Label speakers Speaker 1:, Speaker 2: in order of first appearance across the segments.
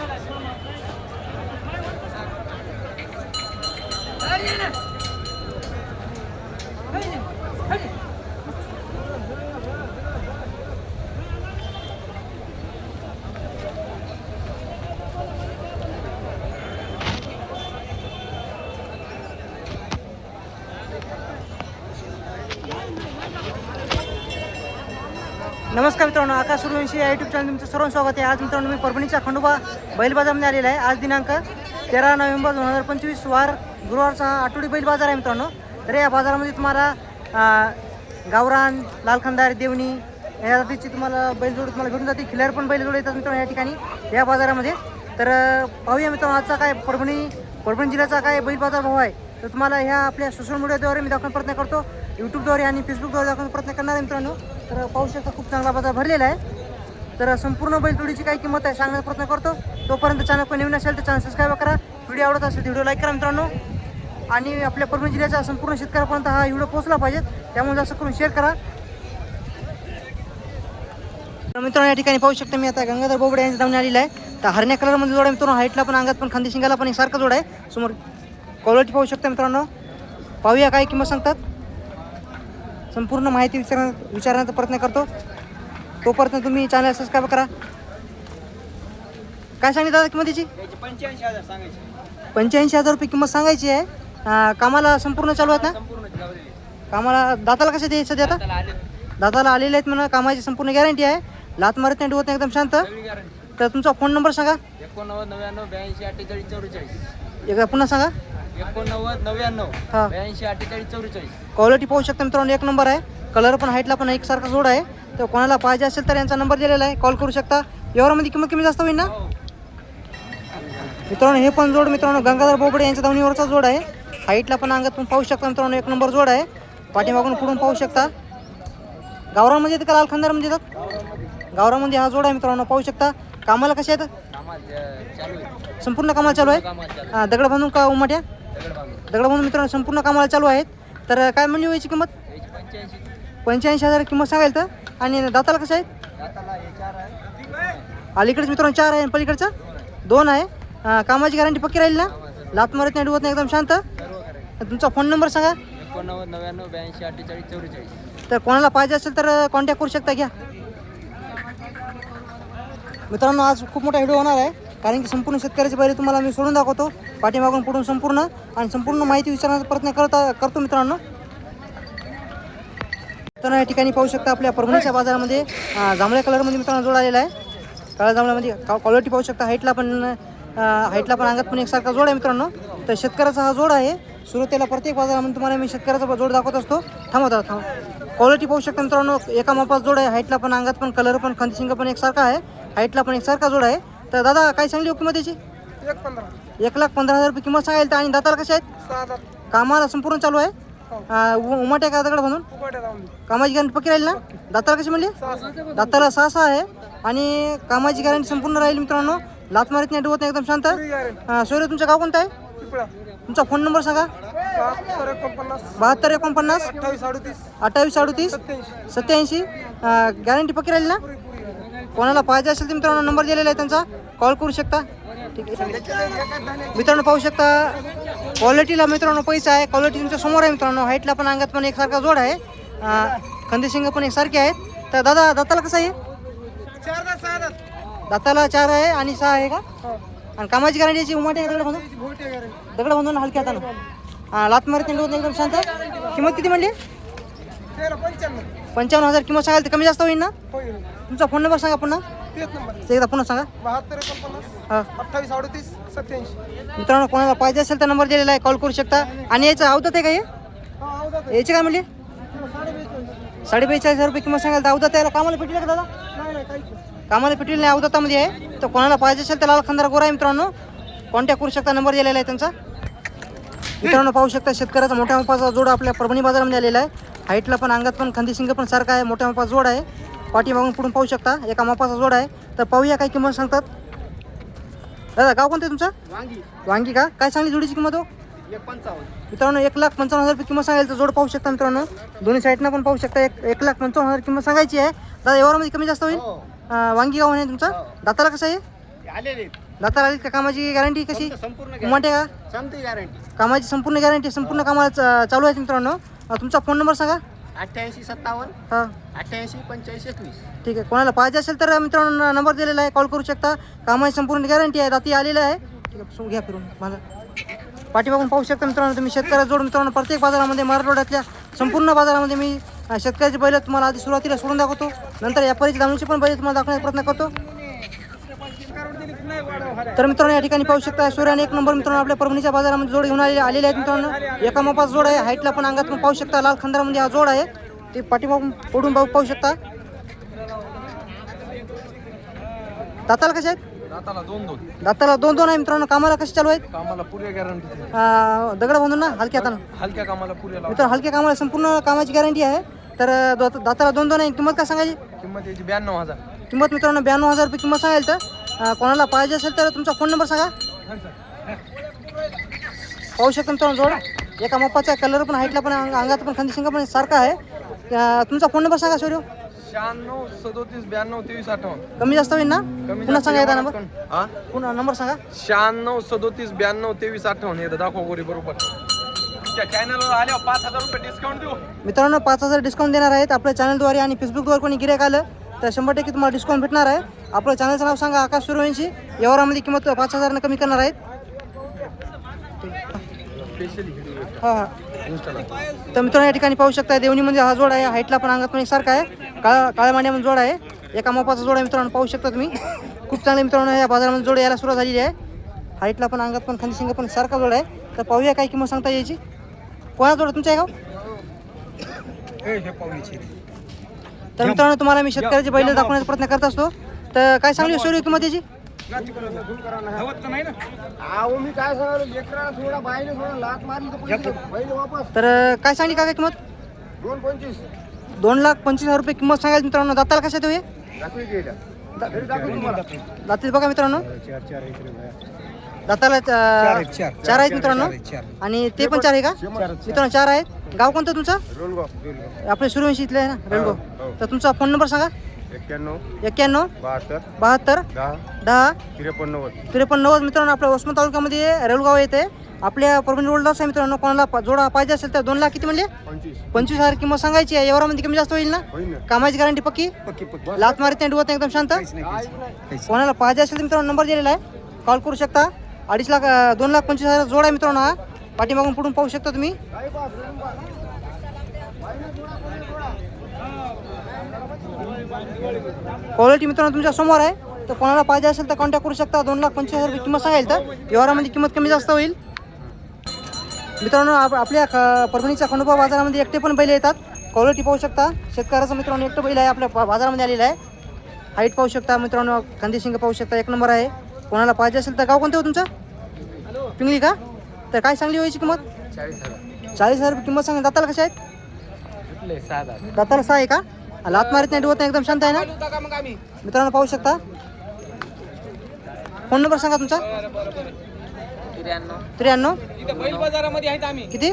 Speaker 1: 私。नमस्कार मित्रांनो आकाश सूर्यवंशी या YouTube channel तुमचं सर्व स्वागत आहे. आज मित्रांनो मी परभणीच्या खंडोबा बैल बाजारमध्ये आलेला आहे. आज दिनांक तेरा नोव्हेंबर दोन हजार पंचवीस वार गुरुवारचा आठवडी बैल बाजार आहे मित्रांनो. तर या बाजारामध्ये तुम्हाला गावरान लालखंदार देवणी या जातीची तुम्हाला बैलजोड तुम्हाला भेटून जाते. खिलार पण बैलजोडी येतात मित्रांनो या ठिकाणी या बाजारामध्ये. तर पाहूया मित्रांनो आजचा काय परभणी परभणी जिल्ह्याचा काय बैल बाजार भाव आहे. तर तुम्हाला ह्या आपल्या सोशल मीडियाद्वारे मी दाखवण्याचा प्रयत्न करतो. यूट्यूबद्वारे आणि फेसबुकद्वारे दाखवण्याचा प्रयत्न करणार आहे मित्रांनो. तर पाहू शकता खूप चांगला बाजार भरलेला आहे. तर संपूर्ण बैलजोडीची काय किंमत आहे सांगण्याचा प्रयत्न करतो. तोपर्यंत चॅनल पण नवीन असेल तर चॅनल सबस्क्राईब करा. व्हिडिओ आवडत असेल तर व्हिडिओ लाईक करा मित्रांनो. आणि आपल्या परभणी जिल्ह्याचा संपूर्ण शेतकऱ्यापर्यंत हा व्हिडिओ पोहोचला पाहिजे. त्यामुळे जास्त करून शेअर करा. तर मित्रांनो या ठिकाणी पाहू शकता मी आता गंगाधर बोबडे यांच्या धावणे आलेला आहे. तर हरण्या कलरमध्ये जोड आहे मित्रांनो. हाईटला पण अंगात पण खांदी शिंगाला पण एक जोड आहे. समोर क्वालिटी पाहू शकता मित्रांनो. पाहूया काय किंमत सांगतात. संपूर्ण माहिती विचार विचारण्याचा प्रयत्न करतो. तोपर्यंत तुम्ही चॅनल सबस्क्राईब करा. काय सांगितलं दादा किंमतीची?
Speaker 2: पंच्याऐंशी हजार सांगायचे
Speaker 1: पंच्याऐंशी हजार रुपये किंमत सांगायची आहे. कामाला संपूर्ण चालू आहेत ना? कामाला दाताला कसे द्यायचं सध्या आता? दाताला आलेले आहेत म्हणा कामाची संपूर्ण गॅरंटी आहे. लात मारत नाही डुवत नाही एकदम शांत. तर तुमचा फोन नंबर सांगा.
Speaker 2: एकोणनव्वद नव्याण्णव ब्याऐंशी अठ्ठेचाळीस चौवेचाळीस.
Speaker 1: एकदा पुन्हा सांगा.
Speaker 2: एकोणनव्वद नव्याण्णव
Speaker 1: हा.
Speaker 2: ब्याऐंशी अठ्ठेचाळीस चौवेचाळीस.
Speaker 1: क्वालिटी पाहू शकता मित्रांनो एक नंबर आहे. कलर पण हाईटला पण एकसारखा जोड आहे. तर कोणाला पाहिजे असेल तर यांचा नंबर दिलेला आहे. कॉल करू शकता. व्यवहारामध्ये किंमत कमी जास्त होईल ना?
Speaker 2: हो.
Speaker 1: मित्रांनो हे पण जोड मित्रांनो गंगाधर बोबडे यांच्या धावणीवरचा जोड आहे. हाईटला पण अंगात पण पाहू शकता मित्रांनो एक नंबर जोड आहे. पाठीमागून पुढून पाहू शकता. गावरामध्ये येतं का? लाल खानदारमध्ये येतात गावरामध्ये हा जोड आहे मित्रांनो पाहू शकता. कामाला कसे आहेत? संपूर्ण कामाला चालू आहे. हा, दगड बांधून का उमाट्या?
Speaker 2: दगड बांधून
Speaker 1: दगड बांधून मित्रांनो संपूर्ण कामाला चालू आहेत. तर काय म्हणली व्हायची किंमत?
Speaker 2: याची पंच्याऐंशी
Speaker 1: हजार किंमत सांगायला तर. आणि दाताला कसं आहे?
Speaker 2: हे
Speaker 1: अलीकडेच मित्रांनो चार आहे. पलीकडचं? दोन आहे. कामाची गॅरंटी पक्की राहील ना? लात मारत नाही डुवत नाही एकदम शांत. तुमचा फोन नंबर सांगा.
Speaker 2: एकोणनव्वद नव्याण्णव ब्याऐंशी अठ्ठेचाळीस चौवेचाळीस.
Speaker 1: तर कोणाला पाहिजे असेल तर कॉन्टॅक्ट करू शकता घ्या. मित्रांनो आज खूप मोठा व्हिडिओ होणार आहे. कारण की संपूर्ण शेतकऱ्याची बैल तुम्हाला मी सोडून दाखवतो. पाठीमागून पुढून संपूर्ण. आणि संपूर्ण माहिती विचारण्याचा प्रयत्न करता करतो मित्रांनो. तर या ठिकाणी पाहू शकता आपल्या परभणीच्या बाजारामध्ये जांभळ्या कलरमध्ये मित्रांनो जोड आलेला आहे. काळ्या जांभळ्यामध्ये क्वालिटी पाहू शकता. हाईटला पण हाईटला पण अंगात पण एकसारखा जोड आहे मित्रांनो. तर शेतकऱ्याचा हा जोड आहे. सुरुवातीला प्रत्येक बाजारामध्ये तुम्हाला मी शेतकऱ्याचा जोड दाखवत असतो. थांबवता थांब. क्वालिटी पाहू शकता मित्रांनो. एका मापाचा जोड आहे. हाईटला पण अंगात पण कलर पण खंदशिंग पण एकसारखा आहे. हाईटला पण एकसारखा जोड आहे. तर दादा काय सांगली हो किंमत त्याची
Speaker 2: एक पंधरा.
Speaker 1: एक लाख पंधरा हजार रुपये किंमत सांगायला तर आणि दाताला कसे आहेत?
Speaker 2: सहा
Speaker 1: कामाला संपूर्ण चालू आहे? अं, उ- उमाट्या का दगड म्हणून
Speaker 2: लावून
Speaker 1: कामाची गॅरंटी पक्की राहील ना? दाताला कशी म्हणली?
Speaker 2: सहा
Speaker 1: दाताला सहा सहा आहे. आणि कामाची गॅरंटी संपूर्ण राहील मित्रांनो. लात मारत नाही डुवत नाही एकदम शांत. अं, सोयरे तुमचं गाव कोणतं आहे?
Speaker 2: पिपळा.
Speaker 1: तुमचा फोन नंबर सांगा.
Speaker 2: बहात्तर एकोणपन्नास.
Speaker 1: बहात्तर एकोणपन्नास.
Speaker 2: अठ्ठावीस अडतीस.
Speaker 1: अठ्ठावीस अडतीस.
Speaker 2: सत्याऐंशी.
Speaker 1: सत्याऐंशी. गॅरंटी पक्की राहील ना? कोणाला पाहिजे असेल तर मित्रांनो नंबर दिलेला आहे त्यांचा. कॉल करू शकता. ठीक आहे. मित्रांनो पाहू शकता क्वालिटीला मित्रांनो पैसा आहे. क्वालिटी तुमच्यासमोर आहे मित्रांनो. हाईटला पण अंगात पण एकसारखा जोड आहे. खंदेशिंग पण एकसारखे आहेत. तर दादा दाताला कसं आहे? दाताला चार आहे आणि सहा आहे का? आणि कामाची गॅरंटी याची उमाटे दगड
Speaker 2: म्हणून
Speaker 1: दगड म्हणून हलक्या हातानं. हां लात मारते नाही एकदम शांत किंमत किती म्हणली?
Speaker 2: पंच्याण्णव
Speaker 1: पंचावन्न हजार किंमत सांगाल तर कमी जास्त होईल ना?
Speaker 2: होईल
Speaker 1: तुमचा फोन नंबर सांगा पुन्हा.
Speaker 2: तेच नंबर
Speaker 1: ते एकदा पुन्हा सांगा.
Speaker 2: बहात्तर एकोणपन्नास
Speaker 1: हां.
Speaker 2: अठ्ठावीस अडतीस सत्याऐंशी.
Speaker 1: मित्रांनो कोणाला पाहिजे असेल तर नंबर दिलेला आहे कॉल करू शकता. आणि याचं अवदत आहे का हे?
Speaker 2: हा अवघात
Speaker 1: याची काय म्हणली?
Speaker 2: साडे बेचाळीस
Speaker 1: साडे बेचाळीस हजार रुपये किंमत सांगाल तर अवदत याला कामाला पेटील का दादा?
Speaker 2: नाही नाही काहीच नाही.
Speaker 1: कामाला पेटील नाही अवदतामध्ये आहे. तर कोणाला पाहिजे असेल तर लाल खंदार गोरा आहे मित्रांनो. कॉन्टॅक्ट करू शकता नंबर दिलेला आहे त्यांचा. मित्रांनो पाहू शकता शेतकऱ्याचा मोठ्या मापाचा जोड आपल्या परभणी बाजारामध्ये आलेला आहे. हाईटला पण अंगात पण खांदी शिंग पण सारखा आहे. मोठ्या मापाचा जोड आहे. पाठीमागून पुढून पाहू शकता. एका मापाचा जोड आहे. तर पाहूया काय किंमत सांगतात. दादा गाव कोणतं तुमचं?
Speaker 2: वांगी.
Speaker 1: वांगी का? काय सांगली जोडीची किंमत हो? मित्रांनो एक लाख पंचावन्न हजार रुपये किंमत सांगायला तर जोड पाहू शकता मित्रांनो. दोन्ही साईडनं पण पाहू शकता. एक एक लाख पंचावन्न हजार किंमत सांगायची आहे. दादा एवढ्यामध्ये कमी जास्त होईल?
Speaker 2: हो.
Speaker 1: वांगी गाव आहे तुमचा?
Speaker 2: हो.
Speaker 1: दाताला कसं आहे?
Speaker 2: आलेले
Speaker 1: दाताला आली का कामाची गॅरंटी कशी?
Speaker 2: संपूर्ण
Speaker 1: मोठे का?
Speaker 2: गॅरंटी
Speaker 1: कामाची संपूर्ण गॅरंटी संपूर्ण कामाला च- चालू आहे मित्रांनो. अ, तुमचा फोन नंबर सांगा.
Speaker 2: अठ्ठ्याऐंशी सत्तावन्न
Speaker 1: हां.
Speaker 2: अठ्ठ्याऐंशी पंच्याऐंशी एकवीस.
Speaker 1: ठीक आहे. कोणाला पाहिजे असेल तर मित्रांनो नंबर दिलेला आहे. कॉल करू शकता. कामाची संपूर्ण गॅरंटी आहे. दाती आलेलं आहे. ठीक आहे सो घ्या फिरून. माझा पाठीमागून पाहू शकता मित्रांनो तुम्ही. शेतकऱ्या जोड मित्रांनो प्रत्येक बाजारामध्ये मराठवाड्यातल्या संपूर्ण बाजारामध्ये मी अ, शेतकऱ्याचे बैल तुम्हाला आधी सुरुवातीला सोडून दाखवतो. नंतर व्यापारीची दामूची पण बैल तुम्हाला दाखवण्याचा प्रयत्न करतो. तर मित्रांनो या ठिकाणी पाहू शकता सूर्याने एक नंबर मित्रांनो आपल्या परभणीच्या बाजारामध्ये जोड घेऊन आलेले आलेले आहेत मित्रांनो. एका मापाचा जोड आहे हाईटला पण अंगात पण पाहू शकता लाल खंदारामध्ये हा जोड आहे. ते पाठीमागून पडून पाहू पाहू शकता. दाताला कसे आहेत?
Speaker 3: दाताला दोन दोन.
Speaker 1: दाताला दोन दोन आहे मित्रांनो कामाला कसे चालू आहेत?
Speaker 3: कामाला पुऱ्या गॅरंटी
Speaker 1: अं, दगड बांधून ना हलक्या
Speaker 3: हलक्या कामाला पुऱ्या लावा.
Speaker 1: मित्रांनो हलक्या कामाला संपूर्ण कामाची गॅरंटी आहे. तर दात- दाताला दोन दोन आहे. किंमत काय सांगायची?
Speaker 3: किंमत याची ब्याण्णव हजार.
Speaker 1: किंमत मित्रांनो ब्याण्णव हजार रुपये किंमत सांगाल तर. कोणाला पाहिजे असेल तर तुमचा फोन नंबर सांगा. पाहू शकता मित्रांनो जोड. एका मप्पाचा कलर पण हाईटला पण अंग- अंगात पण खांदी शिंगा पण सारखा आहे. तुमचा फोन नंबर सांगा सूर्य
Speaker 3: शहाण्णव सदोतीस ब्याण्णव तेवीस अठ्ठावन्न.
Speaker 1: कमी जास्त होईल ना? पुन्हा सांगा येता नंबर.
Speaker 3: हा?
Speaker 1: पुन्हा नंबर सांगा.
Speaker 3: शहाण्णव सदोतीस ब्याण्णव तेवीस अठ्ठावन्न. येतं दाखवा गोरी बरोबर. चॅनलवर आल्यावर पाच हजार रुपये डिस्काउंट देऊ.
Speaker 1: मित्रांनो पाच हजार डिस्काउंट देणार आहेत. आपल्या चॅनलद्वारे आणि फेसबुकद्वारे कोणी गिरायक आलं तर शंभर टक्के तुम्हाला डिस्काउंट भेटणार आहे. आपलं चॅनलचं नाव सांगा आकाश सूर्यवंशी व्यवहारामध्ये किंमत पाच हजारानं कमी करणार आहेत. हां हां. तर मित्रांनो या ठिकाणी पाहू शकता देवणी म्हणजे हा जोड आहे हाईटला पण अंगात पण एकसारखा आहे. काळा काळ्या मांड्यामध्ये जोड आहे. एका मोपाचा जोड आहे मित्रांनो पाहू शकता तुम्ही. खूप चांगले मित्रांनो या बाजारामध्ये जोड यायला सुरुवात झालेली आहे. हाईटला पण अंगात पण खाली पण सारखा जोड आहे. तर पाहूया काय किंमत सांगता यायची. कोणा जोड तुमच्या आहे का तर मित्रांनो तुम्हाला मी शेतकऱ्याची बैल दाखवण्याचा प्रयत्न करत असतो. तर काय सांगली सूर्य किंमत याची
Speaker 2: अहो मी काय सांगालो लेकराला थोडा बाईने थोडा लात मारली तर
Speaker 1: काय सांगली का काय किंमत?
Speaker 2: दोन पंचवीस.
Speaker 1: दोन लाख पंचवीस हजार रुपये किंमत सांगायची मित्रांनो. दाताला कशा तुम्ही? दातील बघा मित्रांनो.
Speaker 2: चार चार एक
Speaker 1: दाताला चार आहेत मित्रांनो. आणि ते पण चार आहे का? मित्रांनो चार आहेत. गाव कोणतं तुमचं?
Speaker 2: रोलगाव
Speaker 1: आपले सूर्यवंशी इथले आहे ना रेल्गो.
Speaker 2: हो.
Speaker 1: तर तुमचा फोन नंबर सांगा.
Speaker 2: एक्क्याण्णव
Speaker 1: एक्क्याण्णव
Speaker 2: बहात्तर
Speaker 1: बहात्तर
Speaker 2: दहा
Speaker 1: दहा
Speaker 2: त्रेपन्न नव्वद.
Speaker 1: त्रेपन्न नव्वद मित्रांनो आपल्या वसमत तालुक्यामध्ये रेलगाव येते. आपल्या परभणी रोडलाच आहे मित्रांनो कोणाला प- जोडा पाहिजे असेल तर दोन लाख किती म्हणले?
Speaker 2: पंचवीस.
Speaker 1: पंचवीस हजार किंमत सांगायची आहे. एवढ्यामध्ये कमी जास्त होईल ना?
Speaker 2: होईल ना.
Speaker 1: कामाची गॅरंटी पक्की?
Speaker 2: पक्की पक्की.
Speaker 1: लात मारित नाही डुवत नाही एकदम शांत? कोणाला पाहिजे असेल तर मित्रांनो नंबर दिलेला आहे. कॉल करू शकता. अडीच लाख अं, दोन लाख पंचवीस हजार जोड आहे मित्रांनो हा. पाठीमागून पुढून पाहू शकता तुम्ही. क्वालिटी मित्रांनो तुमच्यासमोर आहे. तर कोणाला पाहिजे असेल तर कॉन्टॅक्ट करू शकता. दोन लाख पंचवीस हजार किंमत सांगेल तर. व्यवहारामध्ये किंमत कमी जास्त होईल. मित्रांनो आप आपल्या ख- परभणीच्या खंडोबा बाजारामध्ये एकटे पण बैल येतात. क्वालिटी पाहू शकता. शेतकऱ्याचं मित्रांनो एकटं बैल आहे. आपल्या बाजारामध्ये आलेलं आहे. हाईट पाहू शकता. मित्रांनो खांदेशिंग पाहू शकता. एक नंबर आहे. कोणाला पाहिजे असेल तर गाव कोणतं हो तुमचं? पिंगली का? तर काय सांगली होईची किंमत?
Speaker 3: चाळीस हजार
Speaker 1: चाळीस हजार रुपये किंमत सांगा दाताला कशा आहेत?
Speaker 3: कुठले सहा हजार
Speaker 1: दाताला सहा आहे का? लात मारित नाही डुवत नाही एकदम शांत आहे ना? मित्रांनो पाहू शकता. फोन नंबर सांगा तुमचा.
Speaker 2: त्र्याण्णव.
Speaker 1: त्र्याण्णव
Speaker 2: बैल बाजारामध्ये आहेत आम्ही
Speaker 1: किती?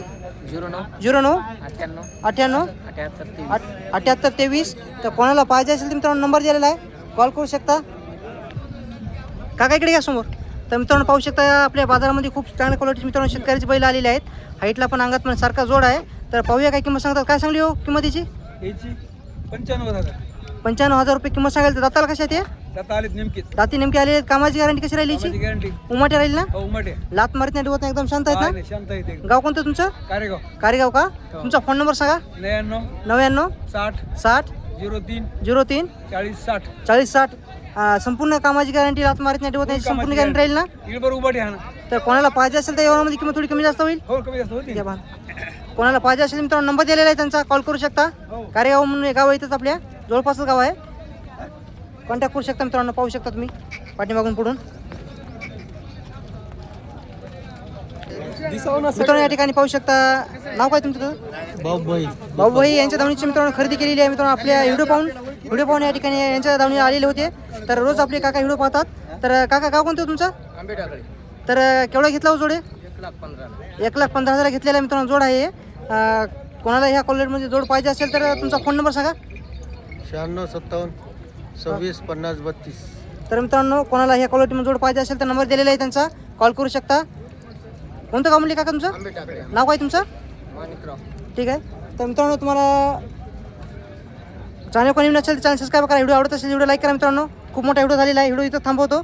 Speaker 2: झिरो नऊ.
Speaker 1: झिरो नऊ
Speaker 2: अठ्ठ्याण्णव.
Speaker 1: अठ्ठ्याण्णव
Speaker 2: अठ्याहत्तर तेवीस.
Speaker 1: अठ्ठ्याहत्तर तेवीस तर कोणाला पाहिजे असेल तर मित्रांनो नंबर दिलेला आहे. कॉल करू शकता. काका इकडे घ्या समोर. तर मित्रांनो पाहू शकता आपल्या बाजारामध्ये खूप चांगल्या क्वालिटी मित्रांनो शेतकऱ्याची बैल आलेले आहेत. हाईटला पण अंगात पण सारखा जोड आहे. तर पाहूया काय किंमत सांगतात. काय सांगली हो किंमतीची?
Speaker 3: याची पंच्याण्णव हजार.
Speaker 1: पंच्याण्णव हजार रुपये किंमत सांगायला तर दाताला कशा ते
Speaker 3: आता आलेत नेमकीच
Speaker 1: दाती नेमकी आली कामाची गॅरंटी कशी राहिली याची?
Speaker 3: गॅरंटी
Speaker 1: उमाटे राहील ना?
Speaker 3: उमटे
Speaker 1: लात मारित नाही डुवत नाही एकदम शांत आहेत ना?
Speaker 3: शांत येते
Speaker 1: गाव कोणतं तुमचं?
Speaker 3: कारेगाव.
Speaker 1: कारेगाव का? तुमचा फोन नंबर सांगा.
Speaker 3: नव्याण्णव
Speaker 1: नव्याण्णव
Speaker 3: साठ
Speaker 1: साठ
Speaker 3: झिरो तीन
Speaker 1: झिरो तीन
Speaker 3: चाळीस साठ.
Speaker 1: चाळीस साठ. अं, संपूर्ण कामाची गॅरंटी लात मारित नाही नाही संपूर्ण गॅरंटी राहील ना?
Speaker 3: हा ना.
Speaker 1: तर कोणाला पाहिजे असेल तर एवढ्यामध्ये किंमत थोडी कमी जास्त होईल?
Speaker 3: हो कमी जास्त होती.
Speaker 1: घ्या बा. कोणाला पाहिजे असेल मित्रांनो नंबर दिलेला आहे त्यांचा कॉल करू शकता.
Speaker 3: हो.
Speaker 1: कारेगाव म्हणून एक गाव आहे इथंच आपल्या. जवळपासच गाव आहे. कॉन्टॅक्ट करू शकता मित्रांनो पाहू शकता तुम्ही पाठीमागून पुढून. मित्रांनो या ठिकाणी पाहू शकता नाव काय तुमचं?
Speaker 3: बाई
Speaker 1: भाऊ भाई यांच्या धावणीची मित्रांनो खरेदी केलेली आहे मित्रांनो आपल्या व्हिडिओ पाहून. व्हिडिओ पाहून या ठिकाणी यांच्या धावणीला आलेले होते. तर रोज आपले काका व्हिडिओ पाहतात. तर काका गाव कोणतं हो तुमचं? तर केवढा घेतला हो जोडे?
Speaker 2: एक लाख पंधरा
Speaker 1: एक लाख पंधरा हजार घेतलेला मित्रांनो जोड आहे अं, कोणाला ह्या कॉलेजमध्ये जोड पाहिजे असेल तर तुमचा फोन नंबर सांगा.
Speaker 2: शहाण्णव सत्तावन्न सव्वीस पन्नास बत्तीस.
Speaker 1: तर मित्रांनो कोणाला ह्या क्वालिटीमध्ये जोड पाहिजे असेल तर नंबर दिलेला आहे त्यांचा. कॉल करू शकता. कोणतं गाव म्हणले काका तुमचं? नाव काय तुमचं?
Speaker 2: माणिकराव.
Speaker 1: ठीक आहे. तर मित्रांनो तुम्हाला चॅनल कोणी नसेल तर चॅनल सबस्क्राईब करा. व्हिडिओ आवडत असेल व्हिडिओ लाईक करा मित्रांनो. खूप मोठा व्हिडिओ झालेला आहे. व्हिडिओ इथं थांबवतो.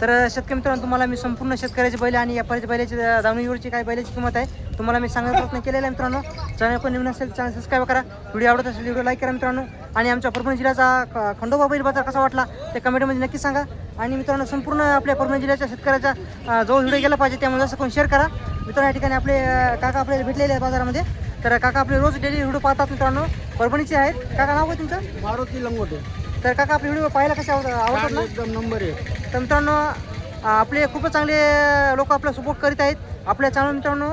Speaker 1: तर शेतकरी मित्रांनो तुम्हाला मी संपूर्ण शेतकऱ्याची बैल आणि व्यापाऱ्याची बैलाची दावणीवरची काय बैलाची किंमत आहे. तुम्हाला मी सांगायचा प्रयत्न केलेला आहे मित्रांनो. चॅनल कोणी नवीन असेल चॅनल सबस्क्राईब करा. व्हिडिओ आवडत असेल व्हिडिओ लाईक करा मित्रांनो. आणि आमच्या परभणी जिल्ह्याचा खंडोबा बैल बाजार कसा वाटला ते कमेंटमध्ये नक्की सांगा. आणि मित्रांनो संपूर्ण आपल्या परभणी जिल्ह्याच्या शेतकऱ्याचा अं, जो व्हिडिओ गेला पाहिजे त्यामध्ये असं कोण शेअर करा. मित्रांनो या ठिकाणी आपले काका आपल्याला भेटलेले आहेत बाजारामध्ये. तर काका आपले रोज डेली व्हिडिओ पाहतात मित्रांनो. परभणीचे आहेत. काका नाव काय तुमचं?
Speaker 2: मारुती लंगोटे.
Speaker 1: तर काका आपले व्हिडिओ पाहायला कसे आवड आवडतात ना?
Speaker 2: एकदम नंबर आहे
Speaker 1: तर मित्रांनो आपले खूपच चांगले लोक आपला सपोर्ट करीत आहेत. आपल्या चॅनल मित्रांनो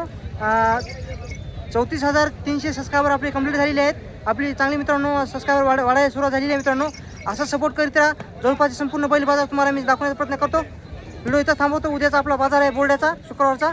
Speaker 1: चौतीस हजार तीनशे सबस्क्रायबर आपले कंप्लीट झालेले आहेत. आपली चांगली मित्रांनो सबस्क्रायबर वाढ वाढायला सुरुवात झालेली आहे मित्रांनो. असा सपोर्ट करीत राहा. जवळपासचे संपूर्ण बैल बाजार तुम्हाला मी दाखवण्याचा प्रयत्न करतो. व्हिडिओ इथं थांबवतो. उद्याचा आपला बाजार आहे बोर्डाचा शुक्रवारचा.